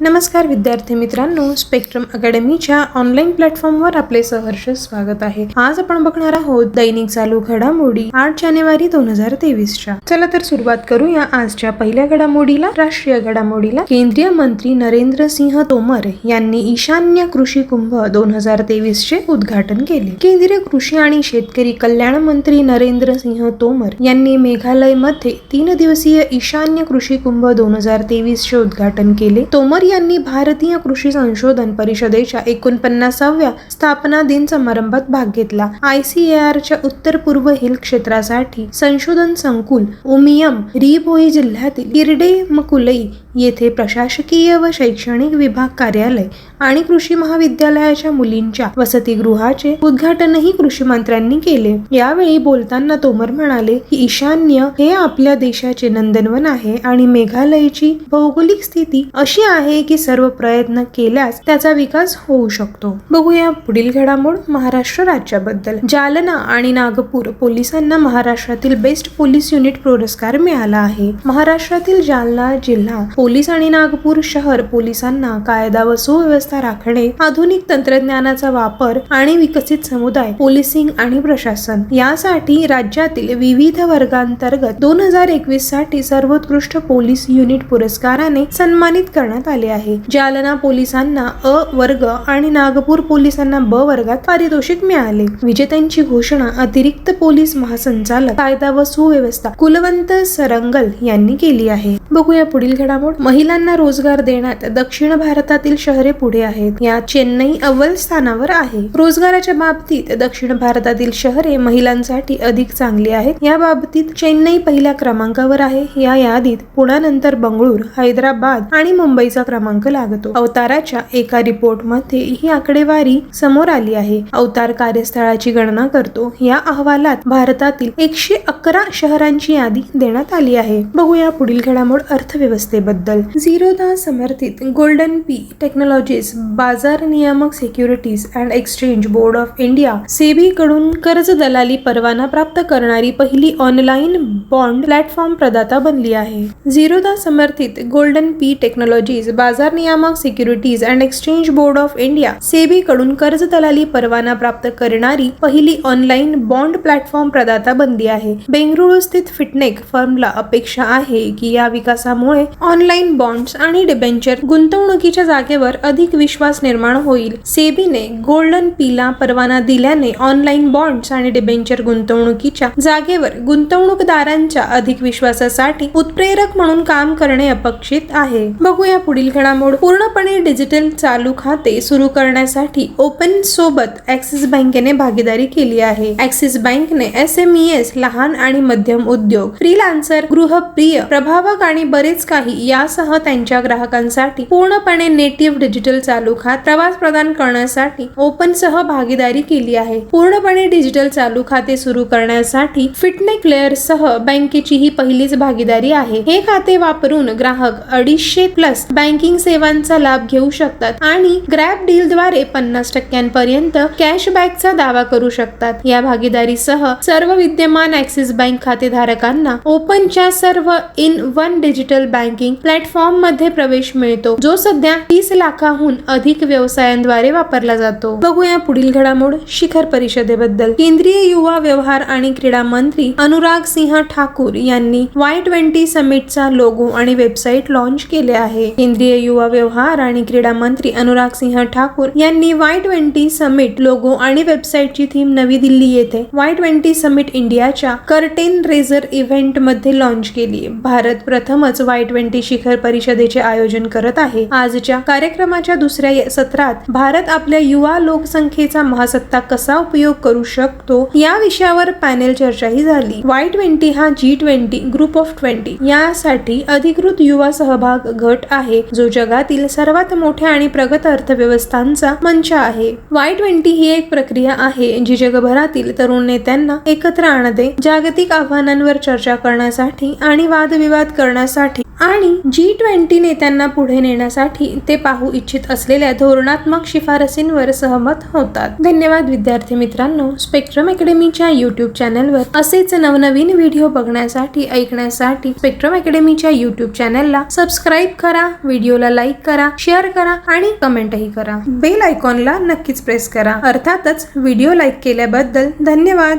नमस्कार विद्यार्थी मित्रांनो स्पेक्ट्रम अकॅडमीच्या ऑनलाईन प्लॅटफॉर्मवर आपले सहर्ष स्वागत आहे. आज आपण बघणार आहोत दैनिक चालू घडामोडी आठ जानेवारी दोन हजार तेवीसच्या. चला तर सुरुवात करूया आजच्या पहिल्या घडामोडीला राष्ट्रीय घडामोडीला. केंद्रीय मंत्री नरेंद्र सिंह तोमर यांनी ईशान्य कृषी कुंभ दोन हजार तेवीस चे उद्घाटन केले. केंद्रीय कृषी आणि शेतकरी कल्याण मंत्री नरेंद्र सिंह तोमर यांनी मेघालयमध्ये तीन दिवसीय ईशान्य कृषी कुंभ दोन हजार तेवीस चे उद्घाटन केले. तोमर यांनी भारतीय कृषी संशोधन परिषदेच्या एकोणपन्नासाव्या स्थापना दिन समारंभात भाग घेतला. आयसीएआर च्या उत्तर पूर्व हिल क्षेत्रासाठी संशोधन संकुल ओमियम रिभोई जिल्ह्यातील किरडे मकुलई येथे प्रशासकीय व शैक्षणिक विभाग कार्यालय आणि कृषी महाविद्यालयाच्या मुलींच्या वसतिगृहाचे उद्घाटनही कृषी मंत्र्यांनी केले. यावेळी बोलताना तोमर म्हणाले की ईशान्य हे आपल्या देशाचे नंदनवन आहे आणि मेघालयची भौगोलिक स्थिती अशी आहे की सर्व प्रयत्न केल्यास त्याचा विकास होऊ शकतो. बघूया पुढील घडामोड महाराष्ट्र राज्याबद्दल. जालना आणि नागपूर पोलिसांना महाराष्ट्रातील बेस्ट पोलीस युनिट पुरस्कार मिळाला आहे. महाराष्ट्रातील जालना जिल्हा पोलीस आणि नागपूर शहर पोलिसांना कायदा व सुव्यवस्था राखणे आधुनिक तंत्रज्ञानाचा वापर आणि विकसित समुदाय पोलिसिंग आणि प्रशासन यासाठी राज्यातील विविध वर्गांतर्गत दोन हजार एकवीससाठी सर्वोत्कृष्ट पोलीस युनिट पुरस्काराने सन्मानित करण्यात आले आहे. जालना पोलिसांना अ वर्ग आणि नागपूर पोलिसांना ब वर्गात पारितोषिक मिळाले. विजेत्यांची घोषणा अतिरिक्त पोलीस महासंचालक कायदा व सुव्यवस्था कुलवंत सरंगल यांनी केली आहे. बघूया पुढील घडामोड. महिलांना रोजगार देण्यात दक्षिण भारतातील शहरे पुढे आहेत. या चेन्नई अव्वल स्थानावर आहे. रोजगाराच्या बाबतीत दक्षिण भारतातील शहरे महिलांसाठी अधिक चांगली आहेत. या बाबतीत चेन्नई पहिल्या क्रमांकावर आहे. या यादीत पुण्यानंतर बंगळूर हैदराबाद आणि मुंबईचा क्रमांक लागतो. अवताराच्या एका रिपोर्टमध्ये ही आकडेवारी समोर आली आहे. अवतार कार्यस्थळाची गणना करतो. या अहवालात भारतातील एकशे अकरा शहरांची यादी देण्यात आली आहे. बघूया पुढील घडामोड. अर्थव्यवस्थेबद्दल. झिरोदा समर्थित गोल्डन पी टेक्नॉलॉजीज बाजार नियामक securities and exchange board of India SEBI कडून कर्ज दलाली परवाना प्राप्त करणारी पहिली ऑनलाईन बॉन्ड प्लॅटफॉर्म प्रदाता बनली आहे. झिरोदा समर्थित गोल्डन पी टेक्नॉलॉजीज बाजार नियामक securities and exchange board of India SEBI कडून कर्ज दलाली परवाना प्राप्त करणारी पहिली ऑनलाईन बॉन्ड प्लॅटफॉर्म प्रदाता बनली आहे. बेंगळुरू स्थित फिटनेक फर्मला अपेक्षा आहे की या विकासामुळे ऑनलाईन बॉन्ड्स आणि डिबेंचर गुंतवणुकीच्या जागेवर अधिक विश्वास निर्माण होईल. सेबीने गोल्डन पीला परवाना दिल्याने ऑनलाईन बॉन्ड्स आणि डिबेंचर गुंतवणुकीच्या जागेवर गुंतवणूकदारांच्या अधिक विश्वासासाठी उत्प्रेरक म्हणून काम करणे अपेक्षित आहे. बघूया पुढील घडामोड. पूर्णपणे डिजिटल चालू खाते सुरू करण्यासाठी ओपन सोबत ऍक्सिस बँकेने भागीदारी केली आहे. ऍक्सिस बँकने एस एम एस लहान आणि मध्यम उद्योग फ्रीलान्सर गृहप्रिय प्रभावक आणि बरेच काही यासह त्यांच्या ग्राहकांसाठी पूर्णपणे नेटिव्ह डिजिटल चालू खात प्रवास प्रदान करण्यासाठी ओपन सह भागीदारी केली आहे. पूर्णपणे डिजिटल चालू खाते सुरू करण्यासाठी फिटनेक लेअर सह बँकेची ही पहिलीच भागीदारी आहे. हे खाते वापरून ग्राहक अडीचशे प्लस बँकिंग सेवांचा लाभ घेऊ शकतात आणि ग्रॅप डील द्वारे पन्नास टक्क्यांपर्यंत कॅशबॅकचा दावा करू शकतात. या भागीदारीसह सर्व विद्यमान ऍक्सिस बँक खातेधारकांना ओपनच्या सर्व इन वन डिजिटल बँकिंग प्लॅटफॉर्ममध्ये प्रवेश मिळतो जो सध्या तीस लाखाहून अधिक व्यवसायांद्वारे वापरला जातो. बघूया पुढील घडामोड शिखर परिषदेबद्दल. केंद्रीय युवा व्यवहार आणि क्रीडा मंत्री अनुराग सिंह ठाकूर यांनी वाय ट्वेंटी समिटचा लोगो आणि वेबसाईट लॉन्च केले आहे. केंद्रीय युवा व्यवहार आणि क्रीडा मंत्री अनुराग सिंह ठाकूर यांनी वाय ट्वेंटी समिट लोगो आणि वेबसाईटची थीम नवी दिल्ली येथे वाय ट्वेंटी समिट इंडियाच्या कर्टेन रेझर इव्हेंटमध्ये लॉन्च केली. भारत प्रथम प्रथमच वाय ट्वेंटी शिखर परिषदेचे आयोजन करत आहे. आजच्या कार्यक्रमाच्या दुसऱ्या सत्रात भारत आपल्या युवा लोकसंख्येचा महासत्ता कसा उपयोग करू शकतो या विषयावर पॅनेल चर्चाही झाली. वाय ट्वेंटी हा G twenty group of twenty यासाठी अधिकृत युवा सहभाग गट आहे जो जगातील सर्वात मोठ्या आणि प्रगत अर्थव्यवस्थांचा मंच आहे. वाय ट्वेंटी ही एक प्रक्रिया आहे जी जगभरातील तरुण नेत्यांना एकत्र आणते. जागतिक आव्हानांवर चर्चा करण्यासाठी आणि वादविवाद करण्यासाठी करण्यासाठी आणि जी ट्वेंटी नेत्यांना पुढे नेण्यासाठी ते पाहू इच्छित असलेल्या धोरणात्मक शिफारसींवर सहमत होतात. धन्यवाद विद्यार्थी मित्रांनो. स्पेक्ट्रम अकॅडमीच्या युट्यूब चॅनलवर असेच नवनवीन व्हिडिओ बघण्यासाठी ऐकण्यासाठी स्पेक्ट्रम अकॅडमीच्या युट्यूब चॅनलला सबस्क्राईब करा व्हिडिओला लाईक करा शेअर करा आणि कमेंटही करा. बेल आयकॉनला नक्कीच प्रेस करा. अर्थातच व्हिडिओ लाईक केल्याबद्दल धन्यवाद.